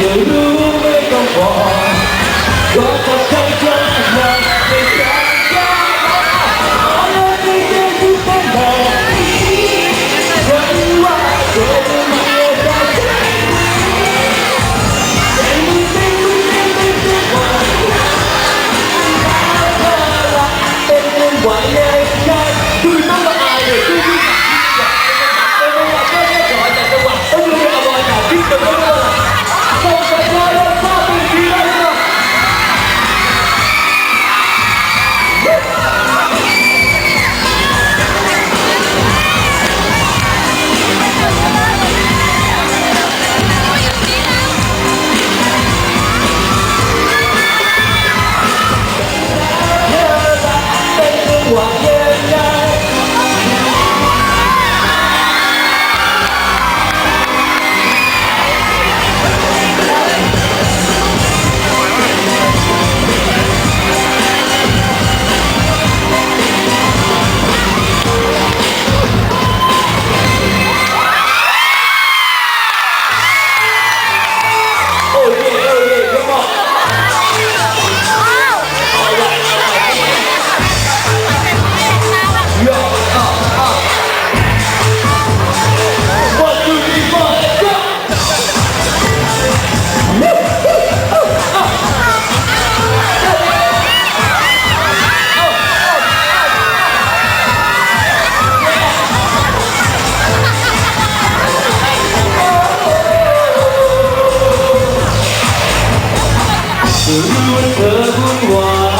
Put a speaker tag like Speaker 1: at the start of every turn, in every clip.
Speaker 1: จะรู้ไม่ต้องบอกก็จะ Từ lúc thơ vui hoài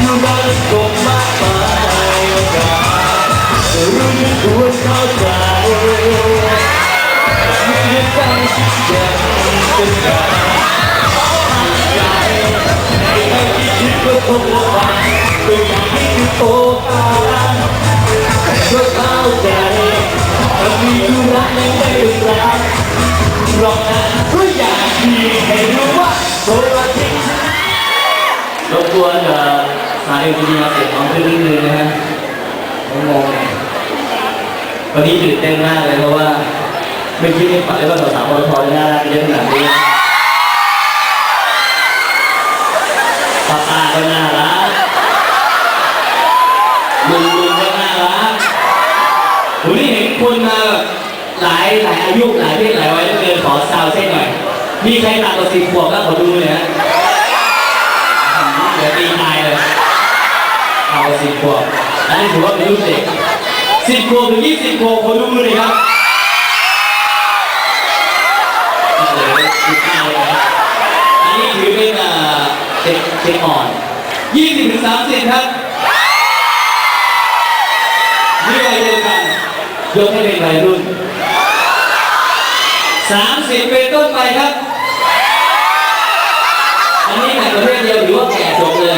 Speaker 1: Yêu đã được cùng mãi mãi cả Từ lúc những cuốn khao dài Những những căng sức đẹp tất cả Ngày nay chỉ chỉ có không một bạn Từ những cái ô ta Rất cao dài Và vì yêu รักนั้นได้เป็นรักหร ร
Speaker 2: บกวนเออสายเอวีมาเสียงของขึ้นนิดนึงนะฮะงงๆวันนี้ตื่นเต้นมากเลยเพราะว่าไม่คิดไม่ฝันเลยว่าสาวๆพอพอจะน่ารักเยอะขนาดนี้ป้าป้าก็น่ารักลุงลุงก็น่ารักผมนี่เห็นคนมาหลายหลายอายุหลายเพศหลายวัยเกินขอซาวเส้นหน่อย มีใครต่ำกว่าสิบขวบบ้างขอดูเลยฮะ สิบขวบอันนี้ถือว่าเป็นรุ่นเด็กสิบขวบถึงยี่สิบขวบคนดูมือเลยครับโอ้โหสิบห้าเลยครับอันนี้ถือเป็นเด็กเด็กอ่อนยี่สิบถึงสามสิบครับนี่วัยเดียวกันยกให้เป็นวัยรุ่นสามสิบเป็นต้นไปครับ อันนี้แต่ประเภทเดียวถือว่าแก่จบเลย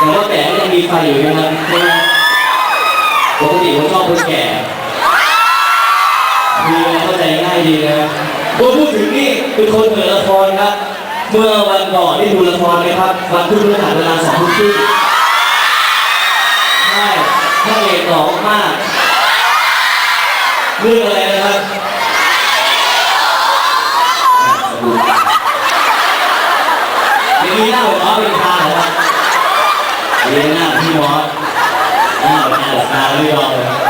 Speaker 2: แต่ว่าแก่ก็ยังมีไฟอยู่นะครับปกติผมชอบคนแก่คือเข้าใจง่ายดีนะครับพูดถึงนี่เป็นคนเปิดละครครับ เมื่อวันก่อนที่ดูละครนะครับวันพุธพฤหัสเวลาสองทุ่มครึ่งใช่พระเอกหล่อมากเรื่องอะไรนะครับอย่างนี้หน้าหมือนออฟเป็นคาเหรอครับ อย่างนี้หน้าพี่มอสหน้าแอลสตาร์ไม่ยอมเลยครับ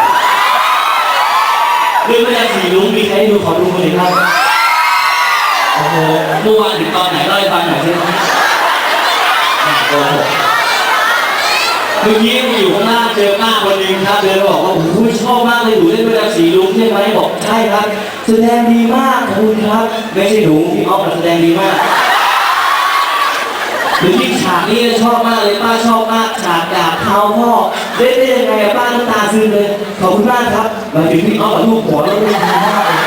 Speaker 2: เรื่องพระยาสีลุงมีใครให้ดูขอดูคนหนึ่งครับโอ้โหเมื่อวานถึงตอนไหนเล่าให้ฟังหน่อยสิน่ากลัวผมเมื่อกี้มอยู่ข้างหน้าเจอป้าคนหนึ่งครับเดินมาบอกว่าโอ้โหชอบมากเลยหนูเล่นพระยาสีลุงใช่ไหมบอกใช่ครับ แสดงดีมากขอบคุณครับ ไม่ใช่หนูพี่ออฟแสดงดีมาก หรือที่ฉากนี้ชอบมากเลยป้าชอบมากฉากดาบเท้าพ่อเล่นได้ยังไงอะป้าน้ำตาซึมเลยขอบคุณมากครับมาถึงพี่อ้อกับลูกหัวแล้วเล่นดีมากเลย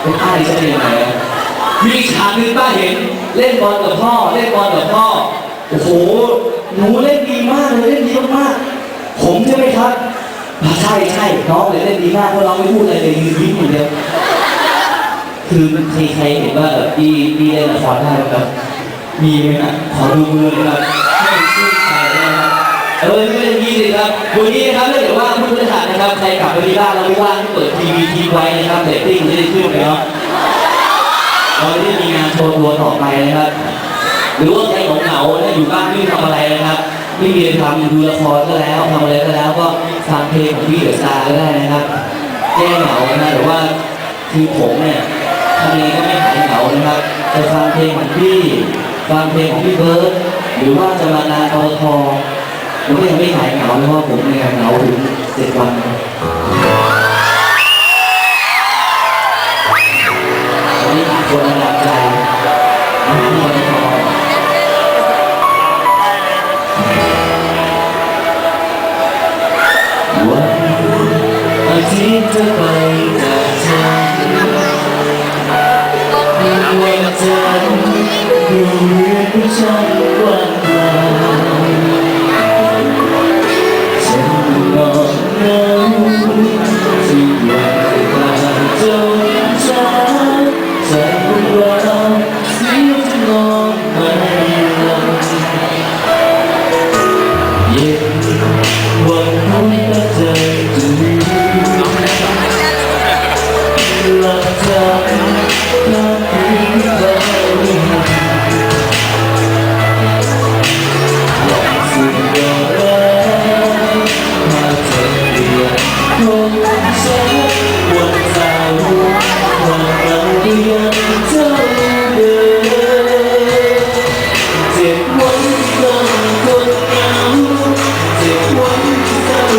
Speaker 2: เป็นป้ใจยังไงอะมีฉากหนึงป้าเห็นเล่นบอลกับพ่อ เล่นบอลกับพ่อโอ้โหหนูเล่นดีมากเลยเล่นดีมากๆผมใช่ไหมครับอ่าใช่ใช่น้องเลยเล่นดีมากเพราะเราไม่พูดอะไรเลยยืนยิ้มอย่างเดียวคือมันใครๆเห็นว่าแบบพี่พี่เล่นละครได้ไหมครับ มีไหมฮะขอดูมือเลยครับให้ชื่อใครได้ครับเออไม่เป็นอย่างนี้สิครับวันนี้นะครับถ้าเกิดว่าผู้บริหารนะครับใครกลับไปที่บ้านแล้วไม่ว่างให้เปิดทีวีทีไว้นะครับเรตติ้งจะได้ขึ้นไปเนาะเราจะได้มีงานโชว์ตัวต่อไปนะครับหรือว่าใครเหงาๆถ้าอยู่บ้านไม่รู้ทำอะไรนะครับไม่มีทำดูละครก็แล้วทำอะไรก็แล้วก็ฟังเพลงของพี่เดอะสตาก็ได้นะครับแก้เหงานะหรือว่าคือผมเนี่ยทำเองก็ไม่หายเหงานะครับจะฟังเพลงของพี่ ฟังเพลงของพี่เบิร์ดหรือว่าจะมางานปตทผมก็ยังไม่หายเหงาเลยเพราะว่าผมเนี่ยเหงาถึงเจ็ดวันวันนี้มีคนระดับใจมาที่ปตทวันอาทิตย์จะไปจากฉันวันจันทร์ดู เรี หลั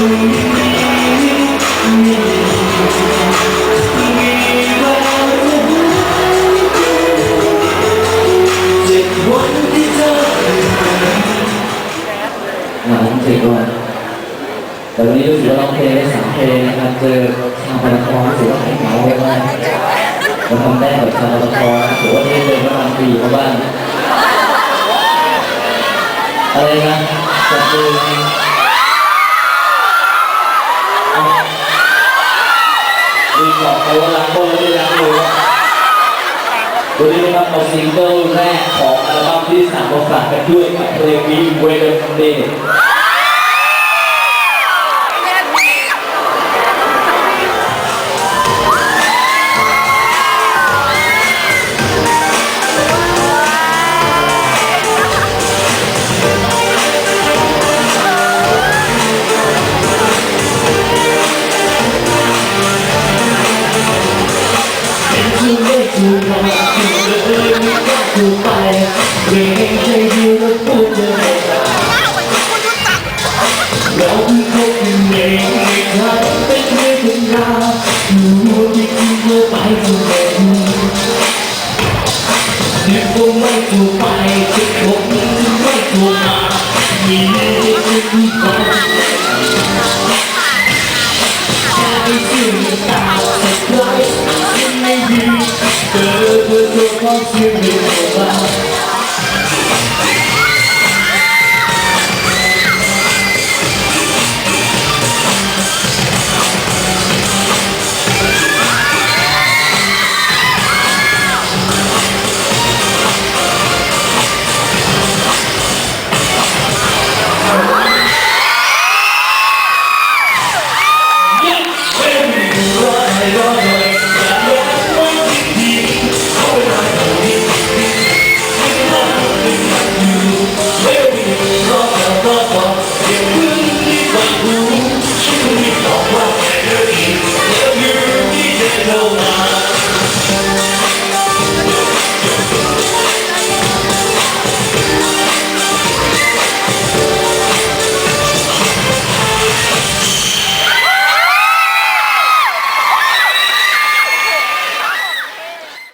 Speaker 2: งเจ็บวันแต่วันนี้รู้สึกว่าร้องเพลงได้สามเพลงนะครับเจอทางพนักงานรู้สึกว่าหายเหงาไปมากเราทำได้แบบทางพนักงานถือว่าได้เลยประมาณปีมาบ้างอะไรนะจับมือ หลอกเขาว่ารักโบ้ไม่รักเลยวันนี้นะครับเอาซิงเกิลแรกของอัลบั้มที่สามมาฝากกันด้วยกับเพลงนี้เวเดอร์เดย์ ไม่ได้เราเพิ่งพบกันเองไม่ทันเป็นเรื่องเรารู้ที่คุณเมื่อไปทุกเป็นนึกว่าไม่ถูกไปคิดว่าคุณไม่ถูกมา Bible.